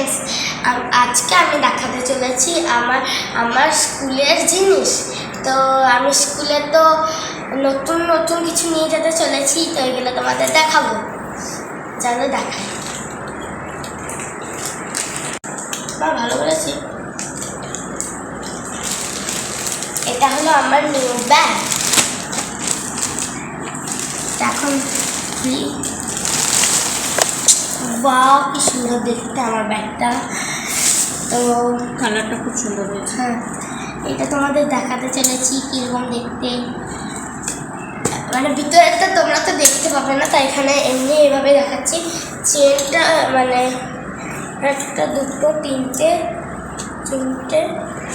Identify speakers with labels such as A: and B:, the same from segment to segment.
A: Friends আজকে আমি দেখাতে চলেছি আমার আমার স্কুলের জিনিস। তো আমি স্কুলে তো নতুন নতুন কিছু নিয়ে যেতে চলেছি, তো এগুলো তোমাদের দেখাবো। চলো দেখাই। ভালো বলেছি এটা হলো আমার নিউ ব্যাগ এখন বা কি সুন্দর দেখতে আমার ব্যাগটা। তো
B: কালারটা খুব সুন্দর হয়েছে।
A: হ্যাঁ এটা তোমাদের দেখাতে চলেছি কীরকম দেখতে। মানে ভিতরেরটা তোমরা তো দেখতে পাবে না, তাই এখানে এমনি এভাবে দেখাচ্ছি। চেনটা মানে একটা, দুটো, তিনটে তিনটে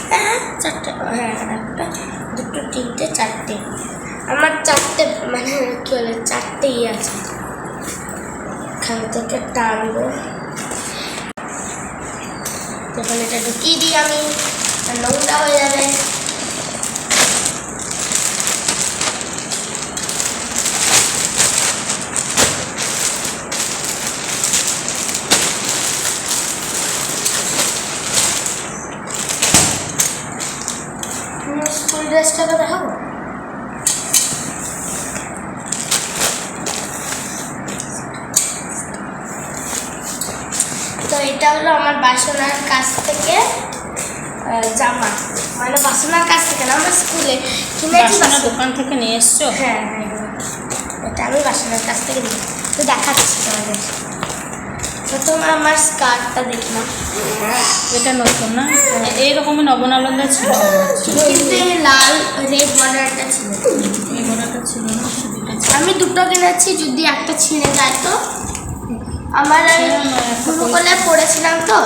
A: হ্যাঁ চারটে হ্যাঁ একটা, দুটো, তিনটে, চারটে। আমার চারটে মানে কী বলে, চারটেই আছে। এখান থেকে টানবো। তখন এটা ঢুকিয়ে দিই আমি নোংরা হয়ে যাবে আমার স্কুল ড্রেসটাকে দেখাবো তো এটা হলো আমার বাসনার কাছ থেকে আহ, জামা মানে বাসনার কাছ থেকে না আমার
B: বাসনা দোকান থেকে নিয়ে এসছো?
A: হ্যাঁ হ্যাঁ এটা আমি বাসনার কাছ থেকে নিই। তো দেখাচ্ছি তোমাদের। প্রথমে আমার স্কার্টটা দেখলাম
B: এটা নতুন না? এইরকমই নবনালন্দা ছিল?
A: কিন্তু লাল রেড বর্ডারটা ছিল।
B: এই বড়টা ছিল না?
A: আমি দুটো কিনেছি যদি একটা ছিঁড়ে যায় তো। আমার
B: নয়,
A: পড়েছিলাম তো।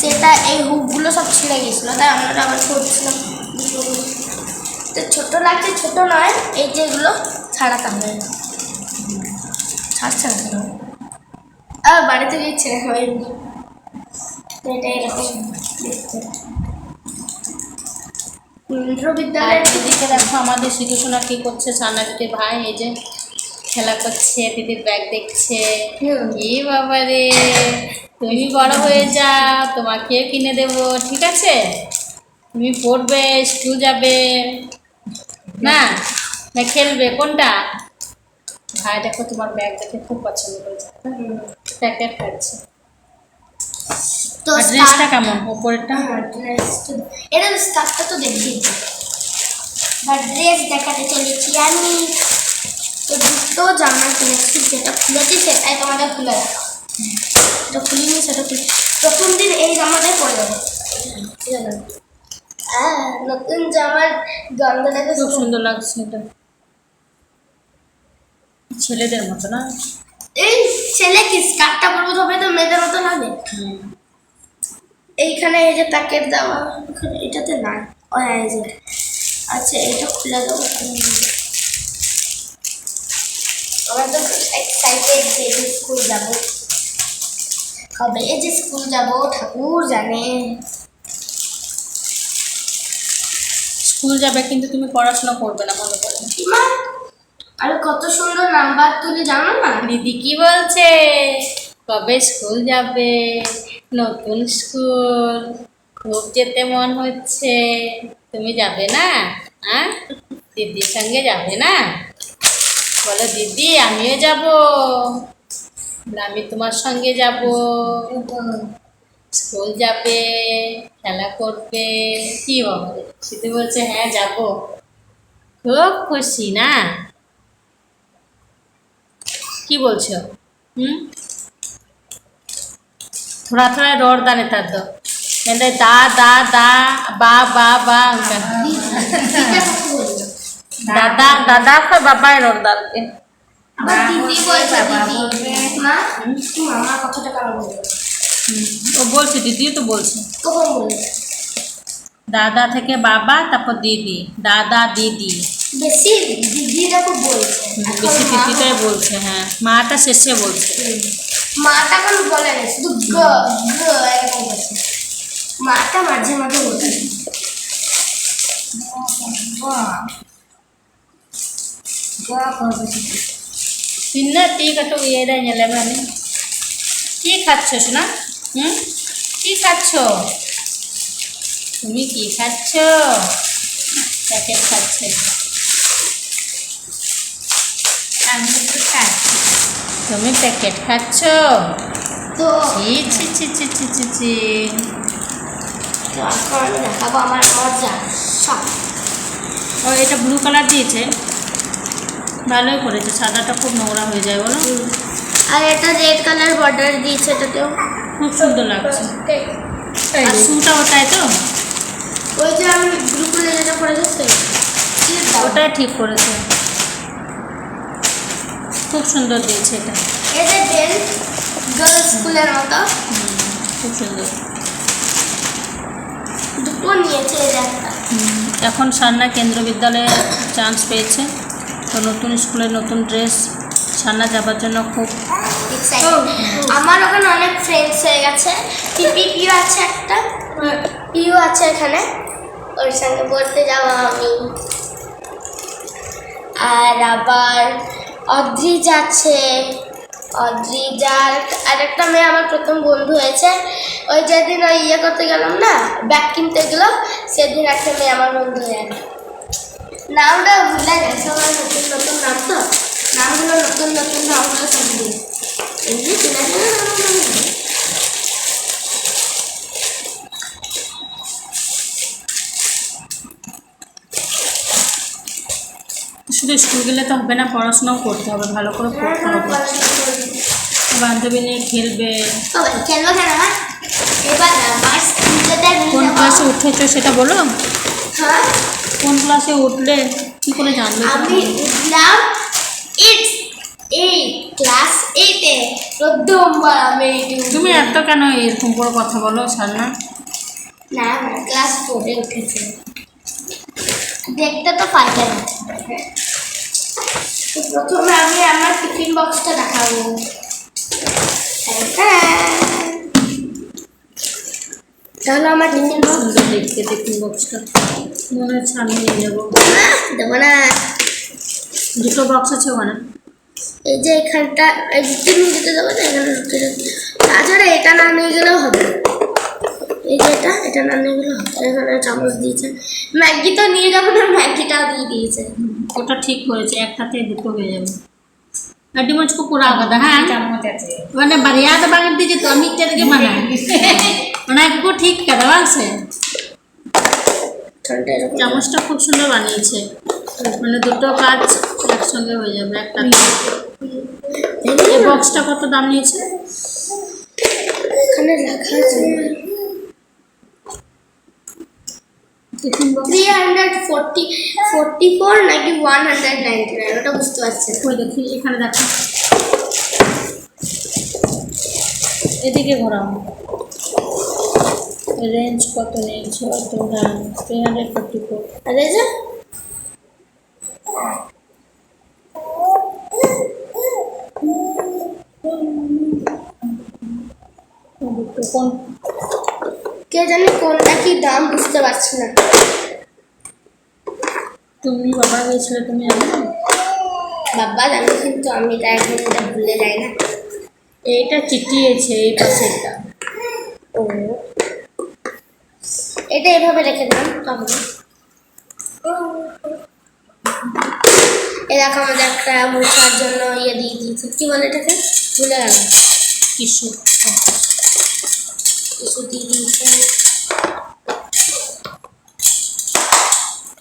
A: সেটা এই হুকগুলো সব ছিঁড়ে গেছিল তাই আমরা আবার করছিলাম তো ছোটো লাগছে ছোটো নয় এই যেগুলো ছাড়াতাম না ছাড়ছে না কেন? আর বাড়িতে গিয়ে ছেড়ে হয়নি। তো এটা এরকম দেখতে। বিদ্যালয়ের
B: এদিকে দেখো আমাদের শিশুসোনা কি করছে সানাদিতে ভাই এই যে খেলা করছে দিদির ব্যাগ দেখছে। কি বাবা রে তুমি বড় হয়ে যাও তোমাকে কিনে দেবো ঠিক আছে? তুমি পড়বে স্কুল যাবে। না না খেলবে কোনটা? ভাই দেখো তোমার ব্যাগ দেখে খুব পছন্দ করেছে। প্যাকেট করছে
A: তো
B: ড্রেসটা কেমন
A: হ্যাঁ, তো- এটা স্কার্টটা তো দেখিয়ে বা ড্রেস দেখাতে চলেছি আমি। তো দুটো জামা কিনেছি যেটা খুলেছি সেটাই তোমাদের খুলে রাখা যেটা খুলিনি সেটা প্রথম দিন এই জামাটাই পরে যাব। হ্যাঁ নতুন জামার গন্ধটাকে
B: খুব সুন্দর লাগছে এটা। ছেলেদের মতো না?
A: এই ছেলে কি স্কার্টটা পরবো তবে তো মেয়েদের মতো লাগে? এইখানে এই যে প্যাকেট দেওয়া এটাতে নাই। ও হ্যাঁ এই যে। আচ্ছা এটা খুলে দেবো। আমরা তো এক্সাইটেড যে যে স্কুল যাব। কবে? এই যে স্কুল যাব ঠাকুর জানে।
B: স্কুল যাবে কিন্তু তুমি পড়াশোনা করবে না মনে করো।
A: আর কত সুন্দর নাম্বার তুলি জানো না?
B: দিদি কি বলছে? কবে স্কুল যাবে? নতুন স্কুল? খুব যেতে মন হচ্ছে। তুমি যাবে না? হ্যাঁ দিদির সঙ্গে যাবে না? বলো দিদি আমিও যাব। আমি তোমার সঙ্গে যাব। স্কুল যাবে খেলা করবে কি বলে দিদি বলছে হ্যাঁ যাব খুব খুশি না কি বলছো হুম थोड़ा थोड़ा रोड दाने तर दो कहते दा दा दा बा बा बा अंकल दादा दादा को बाबा रोड डाल के
A: আবার দিদি বলছে দিদি মা তুমি আমার কথাটা কেন বলবে
B: ও বলছে দিদিও তো বলছে। দাদা থেকে বাবা তারপর দিদি। দাদা দিদি।
A: বেশি দিদিরা খুব বলছে।
B: বেশি দিদিটাই বলছে হ্যাঁ। মাটা শেষে বলছে।
A: মাটা এখন বলে না শুধু গ গ এরকম বলছে। মাটা মাঝে মাঝে বলে।
B: তিন্না টি কত ইয়ে দেয় নেলে মানে কি খাচ্ছ শোনা হুম? কি খাচ্ছ? তুমি কি খাচ্ছ? প্যাকেট খাচ্ছে আমি খাচ্ছি তুমি প্যাকেট খাচ্ছ?
A: তো
B: ছি ছি ছি ছি ছি ছি ছি।
A: আমি দেখাবো আমার মজা। সব।
B: ও এটা ব্লু কালার দিয়েছে। ভালোই করেছে সাদাটা খুব নোংরা হয়ে যায় বলো।
A: আর এটা রেড কালার বর্ডার দিয়েছে এটাতেও।
B: খুব সুন্দর লাগছে আর শুটাও তাই তো?
A: ওই যে আমি কালার যেটা পরেছে সেই
B: ওটাই ঠিক করেছে। খুব সুন্দর দিয়েছে এটা।
A: যে বেল গার্লস স্কুলের মতো।
B: খুব সুন্দর।
A: দুটো নিয়েছে একটা।
B: এখন সান্না কেন্দ্র বিদ্যালয়ে চান্স পেয়েছে। তো নতুন স্কুলে নতুন ড্রেস সান্না যাবার জন্য খুব।
A: আমার ওখানে অনেক ফ্রেন্ডস হয়ে গেছে। পিপি পিও আছে একটা। পিও আছে এখানে। ওর সঙ্গে পড়তে যাব আমি। আর আবার অদ্রিজ আছে। অদ্রিজার আর একটা মেয়ে আমার প্রথম বন্ধু হয়েছে। ওই যেদিন ওই ইয়ে করতে গেলাম না ব্যাগ কিনতে গেলো সেদিন একটা মেয়ে আমার বন্ধু হয়ে গেল। নামটা ভুলে গেছে। আমার নতুন নতুন নাম তো। নামগুলো নতুন নতুন নামগুলো দিয়ে এমনি।
B: শুধু স্কুল গেলে তো হবে না পড়াশোনাও করতে হবে ভালো করে পড়তে হবে। বান্ধবী নিয়ে খেলবে।
A: কেন এবার
B: কোন ক্লাসে উঠেছো সেটা বলো?
A: হ্যাঁ।
B: কোন ক্লাসে উঠলে কি করে জানবে?
A: আমি উঠলাম ক্লাস এইটে প্রথমবার আমি এইটে
B: তুমি এত কেন এরকম করে কথা বলো সান্না
A: না না ক্লাস ফোরে উঠেছে। দেখতে তো পাইতে না প্রথমে আমি আমার টিফিন বক্সটা দেখাবো। তাহলে আমার টিফিন বক্স?
B: দেখতে টিফিন বক্সটা। মনে হচ্ছে আমি নিয়ে যাব
A: দেবো না।
B: দুটো বক্স আছে ওখানে।
A: এই যে এখানটা একটু দিতে দেবো না এখানে ঢুকে দেবো তাছাড়া এটা না নিয়ে গেলেও হবে। এই যে এটা এটা না নিয়ে গেলেও হবে। এখানে চামচ দিয়েছে। ম্যাগি তো নিয়ে যাব না ম্যাগিটাও দিয়ে দিয়েছে।
B: ওটা ঠিক করেছে একসাথে দুটো হয়ে যাবে। চামচটা খুব সুন্দর বানিয়েছে। মানে দুটো কাজ একসঙ্গে হয়ে যাবে একটা এই বক্সটা কত দাম নিয়েছে?
A: এখানে লেখা আছে। Three hundred forty forty four নাকি ওয়ান হান্ড্রেড নাইনটি নাইন ওটা বুঝতে পারছি
B: দেখি এখানে দেখো। এদিকে ঘোরাও। রেঞ্জ কত নিয়েছে? দাম। থ্রি হান্ড্রেড ফোর্টি ফোর
A: আর এই যে?
B: কোন
A: কে জানি কোনটা কি দাম বুঝতে পারছি না।
B: তুমি বাবা গেছিলে তুমি জানো
A: বাবা জানি কিন্তু আমি তাই এখন এটা ভুলে যাই না।
B: এইটা চিটিয়েছে এই পাশেরটা।
A: ও। এটা এভাবে রেখে দিলাম তাহলে। এ দেখো আমাদের একটা মোছার জন্য ইয়ে দিয়ে দিয়েছে। কি বলে এটাকে? ভুলে গেল
B: টিস্যু।
A: কিছু দিয়ে দিয়েছে।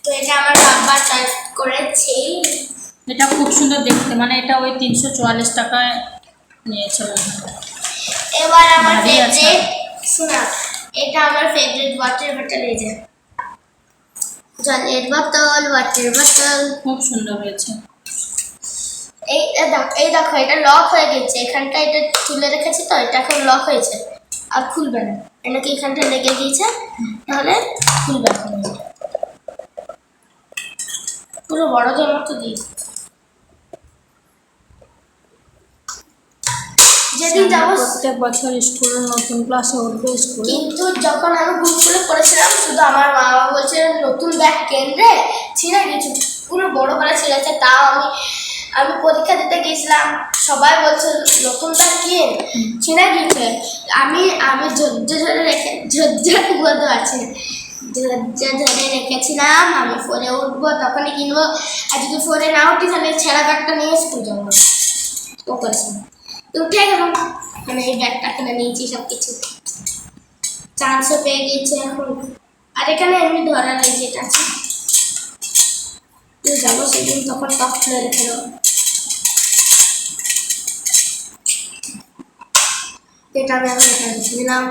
A: তো এটা আমার বাবা চার্জ করেছে।
B: এটা খুব সুন্দর দেখতে মানে এটা ওই তিনশো চুয়াল্লিশ টাকায় নিয়েছে
A: এবার আমার ফেভারিট শোনা এটা আমার ফেভারিট ওয়াটার বটল এই যে। জলের বোতল ওয়াটার বোতল
B: খুব সুন্দর হয়েছে।
A: এই দেখো এই দেখো এটা লক হয়ে গেছে। এখানটা এটা তুলে রেখেছি তো এটা এখন লক হয়েছে। আর খুলবে না। এটাকে এখানটা লেগে গিয়েছে? তাহলে খুলবে না পুরো বড় বড়দের তো দিয়েছে। যেদিন যাব
B: প্রত্যেক বছর স্কুলের নতুন ক্লাসে উঠবে স্কুলে।
A: কিন্তু যখন আমি গুরুকুলে পড়েছিলাম শুধু আমার মা বাবা বলছে নতুন ব্যাগ কেন রে? ছিঁড়ে গেছে পুরো বড় করে ছিঁড়েছে তাও আমি আমি পরীক্ষা দিতে গেছিলাম। সবাই বলছে নতুনটা কিন? চিনা গিয়েছে আমি আমি ধৈর্য ধরে রেখে ধৈর্য বোধ আছে। ধৈর্য ধরে রেখেছিলাম আমি ফোরে উঠবো তখনই কিনবো। আর যদি ফোরে না উঠি তাহলে ছেঁড়া ব্যাগটা নিয়ে স্কুল যাব। ও করেছে। তো উঠে গেলাম মানে এই ব্যাগটা কিনে নিয়েছি সব কিছু চান্সও পেয়ে গিয়েছে এখন আর এখানে এমনি ধরার এই যেটা আছে তুই যাব সেদিন তখন টপ খুলে রেখে দেবো এটা আমি এখন এখানে রেখে দিলাম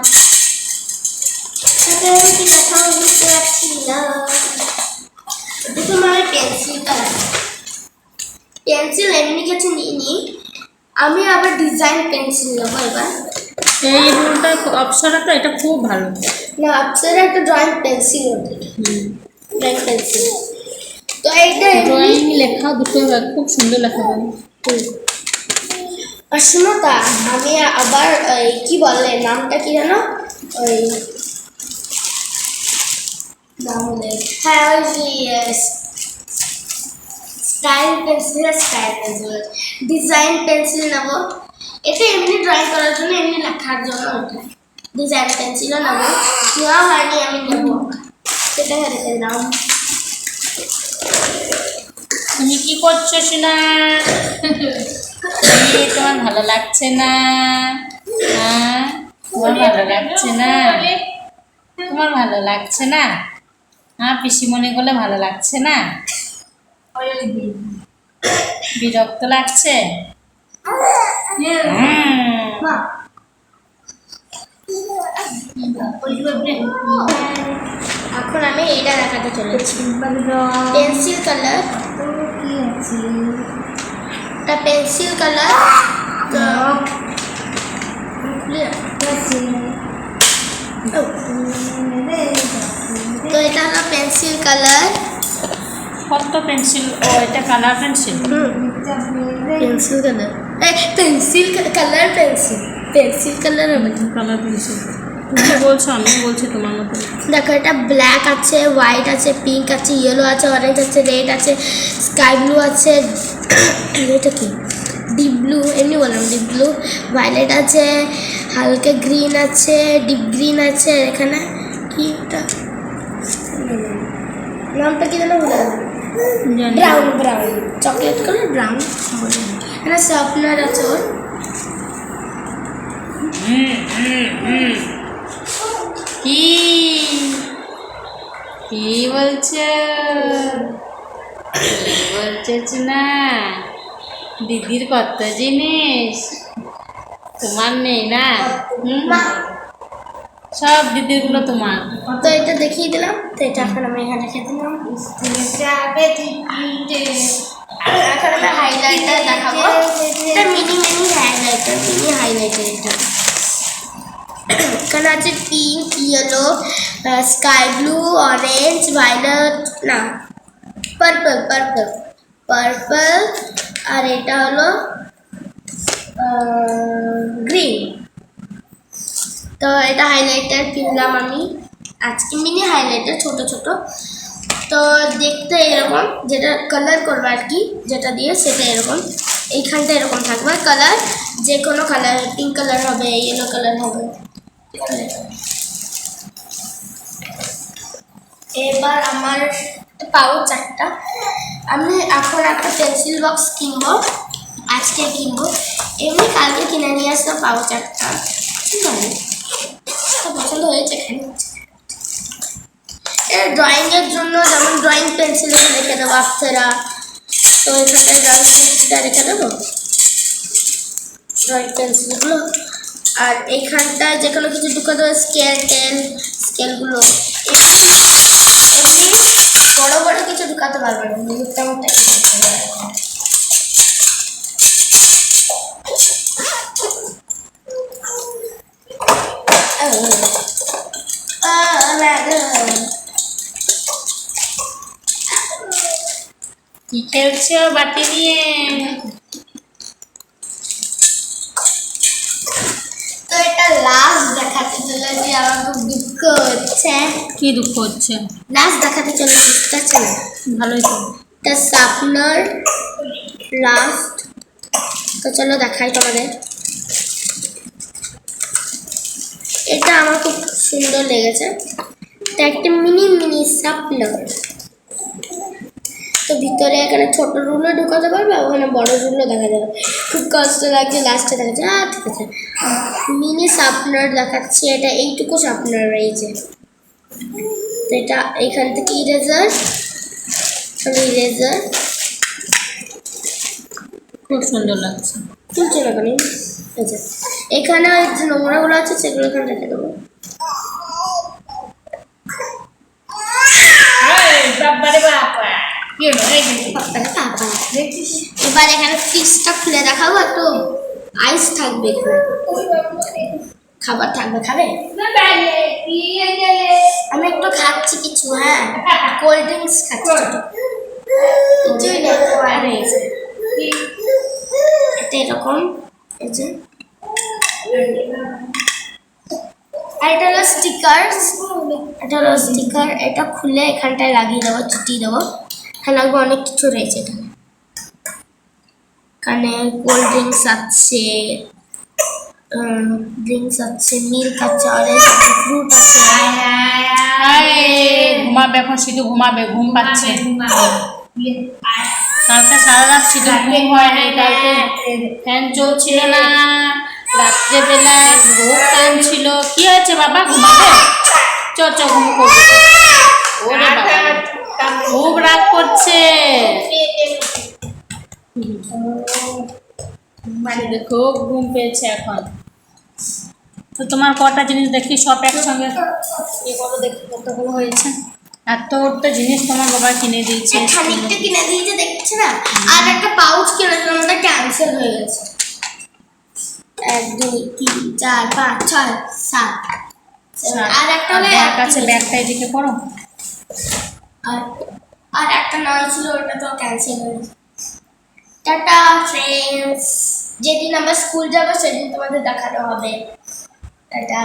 A: তাতে আমি কি দেখাবো বুঝতে পারছি না দেখুন আমার পেন্সিল কালার পেন্সিল এমনি কিছু নিইনি আমি আবার ডিজাইন পেন্সিল নেব এবার।
B: এই রুলটা অপশনটা তো এটা খুব ভালো।
A: না আপনার একটা ড্রয়িং পেন্সিল ওদের ড্রয়িং পেন্সিল তো এইটা
B: ড্রয়িং লেখা দুটো খুব সুন্দর লেখা। বলে
A: আর শোনো তা আমি আবার কি বলে নামটা কি জানো? ওই নাম হ্যাঁ ওই স্টাইল পেন্সিল আর স্টাইল পেন্সিল ডিজাইন পেন্সিল নেব। এটা এমনি ড্রয়িং করার জন্য, এমনি লেখার জন্য ওটা। ডিজাইন পেন্সিলও নেব। নেওয়া হয়নি, আমি নেব। সেটা রেখে দিলাম
B: তুমি কি করছ, সোনা? তোমার ভালো লাগছে না? তোমার ভালো লাগছে না? তোমার ভালো লাগছে না? হ্যাঁ পিসিমণি বলে ভালো লাগছে না? বিরক্ত লাগছে।
A: এখন আমি এইটা দেখাতে চলেছি। Pencil colour. এটা পেন্সিল কালার। তো এটা হলো পেন্সিল কালার।
B: কত পেন্সিল? ও এটা colour
A: pencil pencil colour pencil colour pencil pencil colour
B: colour pencil তুমি বলছো আমি বলছি তোমার মতো।
A: দেখো এটা ব্ল্যাক আছে হোয়াইট আছে পিঙ্ক আছে ইয়েলো আছে অরেঞ্জ আছে রেড আছে স্কাই ব্লু আছে এটা কি? ডিপ ব্লু এমনি বললাম ডিপ ব্লু ভায়োলেট আছে হালকা গ্রিন আছে ডিপ গ্রিন আছে এখানে কি এটা? নামটা কি যেন বলে brown brown chocolate colour brown এটা শার্পনার আছে ওর
B: কি কি বলছো বলছো না দিদির কত জিনিস তোমার নেই না হুম?
A: মা
B: সব দিদিরগুলো তোমার
A: তো এটা দেখিয়ে দিলাম তো এটা এখন আমি এখানে রেখে দিলাম এখন আমি হাইলাইটার দেখাবো এটা mini mini highlighter mini highlighter এটা এখানে আছে pink yellow sky blue orange violet না পার্পল পার্পল পার্পল আর এটা হলো গ্রিন তো এটা হাইলাইটার কিনলাম আমি। আজকে মিনি হাইলাইটার ছোট ছোট। তো দেখতে এরকম, যেটা কালার করব আর কি, যেটা দিয়ে সেটা এরকম। এইখানটা এরকম থাকবে। কালার যে কোনো কালার পিঙ্ক কালার হবে ইয়েলো কালার হবে। এবার আমার পাউচ চারটা আমি এখন একটা পেন্সিল বক্স কিনবো। আজকে কিনবো। এমনি কালকে কিনে নিয়ে আসব পাউচ চারটা ঠিক আছে? তো পছন্দ হয়েছে এখানে ড্রয়িংয়ের জন্য যেমন ড্রয়িং পেন্সিল রেখে দেবো আফসেরা তো এখানটায় ড্রয়িং পেন্সিলটা রেখে দেবো। ড্রয়িং পেন্সিলগুলো আর এইখানটায় যে কোনো কিছু ঢুকে দেবো স্কেল টেল স্কেলগুলো এমনি বড় বড় কিছু ঢুকাতে পারবে না মুহূর্তে মুহূর্তে
B: কি খেলছো বাটি নিয়ে
A: তো এটা লাস্ট দেখাতে চলেছি আমার খুব দুঃখ হচ্ছে।
B: কি দুঃখ হচ্ছে?
A: লাস্ট দেখাতে চলেছি বুঝতে পারছি
B: ভালোই তো।
A: এটা সাপনার লাস্ট তো চলো দেখাই তোমাদের। এটা আমার খুব সুন্দর লেগেছে। এটা একটা মিনি মিনি সাপনার তো ভিতরে এখানে ছোট রুলও ঢুকাতে পারবে ওখানে বড় রুলও দেখা যাবে। খুব কষ্ট লাগছে লাস্টে দেখা যাচ্ছে আহ ঠিক আছে। মিনি সাপনার দেখাচ্ছে এটা এইটুকু সাপনার রয়েছে তো এটা এখান থেকে ইরেজার ইরেজার
B: খুব সুন্দর লাগছে।
A: তুলছে না কেন আচ্ছা এখানে ওই যে নোংরাগুলো আছে সেগুলো এখানে রেখে দেবো। এবার এখানে ফ্রিজটা খুলে দেখাবো একটু আইস থাকবে খাবার থাকবে খাবে? আমি একটু খাচ্ছি কিছু হ্যাঁ। কোল্ড ড্রিঙ্কস খাচ্ছি। কিছুই নেই এরকম এই যে। এটা হলো স্টিকার এটা হলো স্টিকার এটা খুলে এখানটায় লাগিয়ে দেবো, চিটিয়ে দেবো। এখানে লাগবে অনেক কিছু রয়েছে এখানে। এখানে কোল্ড ড্রিঙ্কস আছে ড্রিঙ্কস আছে মিল্ক আছে অরেঞ্জ ফ্রুট আছে।
B: ঘুমাবে এখন শুধু ঘুমাবে, ঘুম পাচ্ছে। কালকে সারা রাত শুধু ঘুম হয় নাই কালকে ফ্যান চলছিল না। রাত্রে বেলা রোগ টানছিল। কি হয়েছে বাবা? ঘুমাবে? চ চ ঘুম করবে। ওরে বাবা। খুব রাগ করছে। খুব ঘুম পেয়েছে এখন। তো তোমার কটা জিনিস দেখি সব একসঙ্গে?
A: এগুলো দেখতে কতগুলো হয়েছে
B: এত তো জিনিস তোমার বাবা কিনে দিয়েছে।
A: খানিকটা কিনে দিয়েছে, দেখছে না? আর একটা পাউচ কিনেছিলাম, ওটা ক্যান্সেল হয়ে গেছে। এক দুই তিন চার পাঁচ ছয় সাত। আর একটা হলে
B: ব্যাগ আছে ব্যাগটা এদিকে করো
A: আর আর একটা নয় ছিল ওটা তো ক্যান্সেল হয়ে টাটা ফ্রেন্ডস যেদিন আমরা স্কুল যাব সেদিন তোমাদের দেখানো হবে। টাটা।